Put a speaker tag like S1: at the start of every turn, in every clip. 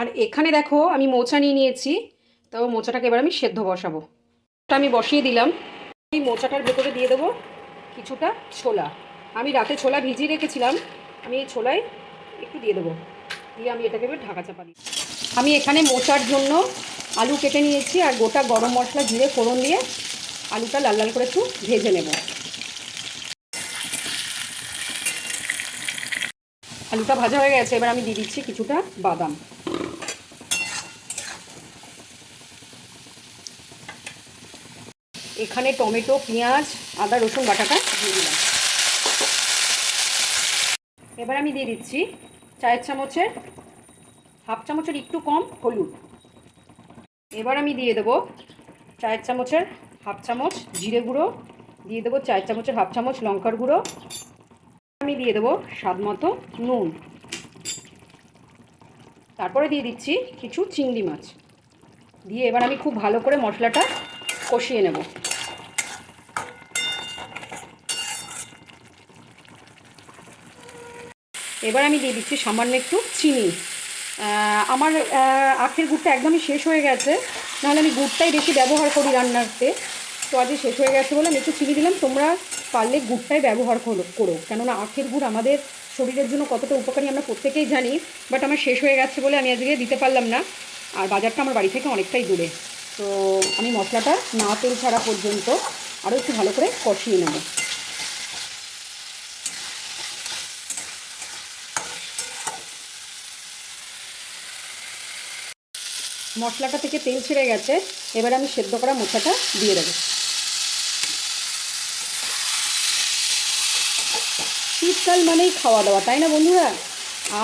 S1: আর এখানে দেখো আমি মোচা নিয়ে নিয়েছি, তো মোচাটাকে এবার আমি সেদ্ধ বসাবো। আমি বসিয়ে দিলাম। এই মোচাটার ভেতরে দিয়ে দেবো কিছুটা ছোলা। আমি রাতে ছোলা ভিজিয়ে রেখেছিলাম, আমি এই ছোলায় একটু দিয়ে দেবো। দিয়ে আমি এটাকে এবার ঢাকা চাপা দিই। আমি এখানে মোচার জন্য আলু কেটে নিয়েছি আর গোটা গরম মশলা, জিরে, ফোড়ন দিয়ে আলুটা লাল লাল করে একটু ভেজে নেব। আলুটা ভাজা হয়ে গেছে, এবার আমি দিয়ে দিচ্ছি কিছুটা বাদাম। এখানে টমেটো, পেঁয়াজ, আদা, রসুন, বাটাটা দিয়ে দিলাম। এবার আমি দিয়ে দিচ্ছি চায়ের চামচের, হাফ চামচের একটু কম হলুদ। এবার আমি দিয়ে দেবো চায়ের চামচের হাফ চামচ জিরে গুঁড়ো, দিয়ে দেবো চায়ের চামচের হাফ চামচ লঙ্কার গুঁড়ো। আমি দিয়ে দেবো স্বাদ মতো নুন। তারপরে দিয়ে দিচ্ছি কিছু চিংড়ি মাছ। দিয়ে এবার আমি খুব ভালো করে মশলাটা কষিয়ে নেব। এবার আমি দিয়ে দিচ্ছি সামান্য একটু চিনি। আমার আখের গুড়টা একদমই শেষ হয়ে গেছে। নাহলে আমি গুড়টাই বেশি ব্যবহার করি রান্নাতে। তো আজকে শেষ হয়ে গেছে বলে আমি একটু চিনি দিলাম। তোমরা পারলে গুড়টাই ব্যবহার করো করো। কেননা আখের গুড় আমাদের শরীরের জন্য কতটা উপকারী আমরা প্রত্যেকেই জানি, বাট আমার শেষ হয়ে গেছে বলে আমি আজকে দিতে পারলাম না। আর বাজারটা আমার বাড়ি থেকে অনেকটাই দূরে। তো আমি মশলাটা না তেল ছাড়া পর্যন্ত আরও একটু ভালো করে কষিয়ে নেব। মশলাটা থেকে তেল ছেড়ে গেছে। এবার আমি সেদ্ধ করা মোচাটা দিয়ে দেবো। শীতকাল মানেই খাওয়া দাওয়া, তাই না বন্ধুরা?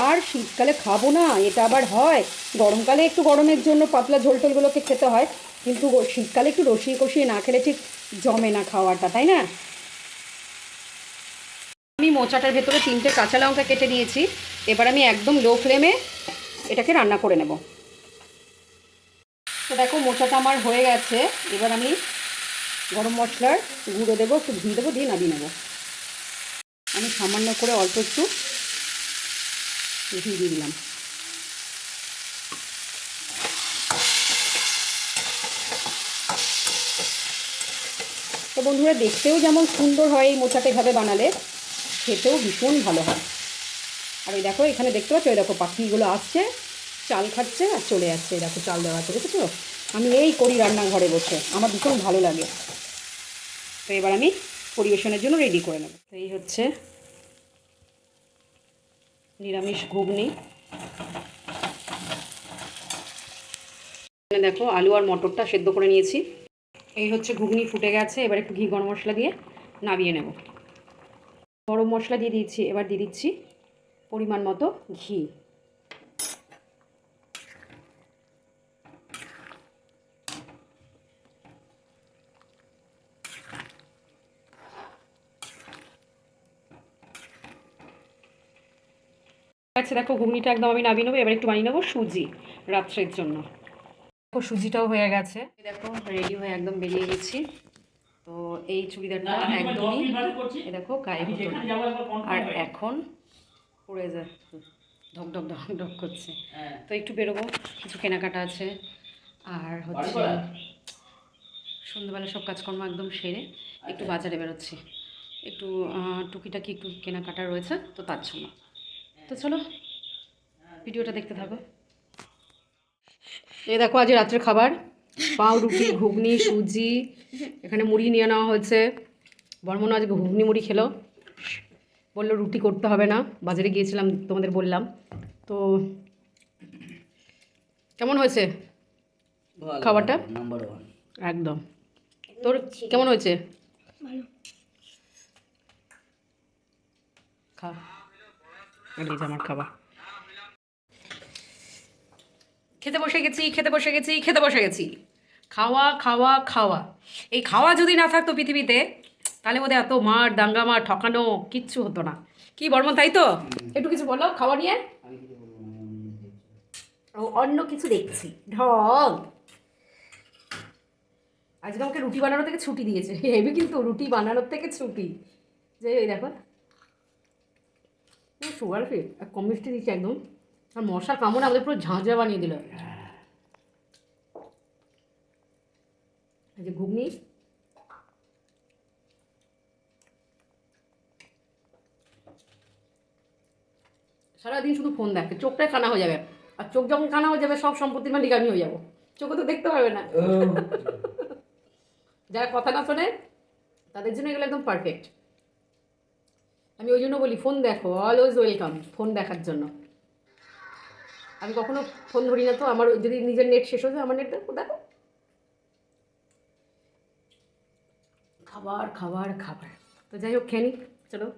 S1: আর শীতকালে খাব না, এটা আবার হয়। গরমকালে একটু গরমের জন্য পাতলা ঝোল টোলগুলোকে খেতে হয়, কিন্তু শীতকালে একটু রসিয়ে কষিয়ে না খেলে ঠিক জমে না খাওয়াটা, তাই না? আমি মোচাটার ভেতরে তিনটে কাঁচা লঙ্কা কেটে দিয়েছি এবার আমি একদম লো ফ্লেমে এটাকে রান্না করে নেব। তো দেখো মোচাটা আমার হয়ে গেছে। এবার আমি গরম মশলার গুঁড়ো দেবো, একটু ঘি দেবো, দিয়ে নামিয়ে নেব। আমি সামান্য করে অল্প একটু ঘি দিয়ে দিলাম। তো বন্ধুরা, দেখতেও যেমন সুন্দর হয় এই মোচাটা এভাবে বানালে, খেতেও ভীষণ ভালো হয়। আর এই দেখো, এখানে দেখতে পাচ্ছ ওই দেখো পাখিগুলো আসছে। চাল খাচ্ছে আর চলে যাচ্ছে দেখো চাল দেওয়া আছে, দেখেছ? আমি এই করি রান্নাঘরে বসে, আমার ভীষণ ভালো লাগে। তো এবার আমি পরিবেশনের জন্য রেডি করে নেব। তো এই হচ্ছে নিরামিষ ঘুগনি। দেখো আলু আর মটরটা সেদ্ধ করে নিয়েছি। এই হচ্ছে ঘুগনি ফুটে গেছে, এবার একটু ঘি গরম মশলা দিয়ে নামিয়ে নেব। গরম মশলা দিয়ে দিয়েছি, এবার দিয়ে দিচ্ছি পরিমাণ মতো ঘি। আচ্ছা দেখো ঘুগনিটা একদম আমি নামিয়ে নেব এবার একটু বানিয়ে নেব সুজি রাত্রের জন্য। দেখো সুজিটাও হয়ে গেছে। দেখো রেডি হয়ে একদম বেরিয়ে গেছি। তো এই চুড়িদারটা একদমই দেখো গায়ে হতো আর এখন পড়ে যাচ্ছে ধক ধক ধক ধক করছে। তো একটু বেরোবো কিছু কেনাকাটা আছে। আর হচ্ছে সন্ধ্যেবেলা সব কাজকর্ম একদম সেরে একটু বাজারে বেরোচ্ছি। একটু টুকিটাকি একটু কেনাকাটা রয়েছে তো তার জন্য। তো চলো ভিডিওটা দেখতে থাকো। এই দেখো আজ রাত্রের খাবার। পাউরুটি ঘুগনি সুজি এখানে মুড়ি নিয়ে নেওয়া হয়েছে। বর্মন আজকে ঘুগনি মুড়ি খেলো। বলল রুটি করতে হবে না বাজারে গিয়েছিলাম তোমাদের বললাম। তো কেমন হয়েছে খাবারটা? একদম। তোর কেমন হয়েছে? খা। এই আমার খাবার খেতে বসে গেছি খেতে বসে গেছি খেতে বসে গেছি খাওয়া খাওয়া খাওয়া এই খাওয়া যদি না থাকতো পৃথিবীতে তাহলে বোধহয় এত মার দাঙ্গা মার ঠকানো কিচ্ছু হতো না কি বর্মন তাই তো একটু কিছু বলো খাওয়া নিয়ে। ও অন্য কিছু দেখছি ঢং আজকে আমাকে রুটি বানানো থেকে ছুটি দিয়েছে হেবি কিন্তু রুটি বানানোর থেকে ছুটি যে এই দেখো সুগার ফ্রি আর কম মিষ্টি দিচ্ছে একদম। আর মশার কামড় আমাদের পুরো ঝাঁঝরা বানিয়ে দিল। যে ঘুগনি। সারাদিন শুধু ফোন দেখে চোখটাই কানা হয়ে যাবে। আর চোখ যখন কানা হয়ে যাবে সব সম্পত্তির মালিক আমি হয়ে যাব। চোখে তো দেখতে পারবে না। যারা কথা না শোনে তাদের জন্য এগুলো একদম পারফেক্ট আমি ওই জন্য বলি ফোন দেখো অলওয়েজ ওয়েলকাম ফোন দেখার জন্য। আমি কখনো ফোন ধরি না তো, আমার যদি নিজের নেট শেষ হয়ে যায়, আমার নেট দেখো দেখো। খাবার খাবার খাবার। তো যাই হোক, খেয়ে চলো।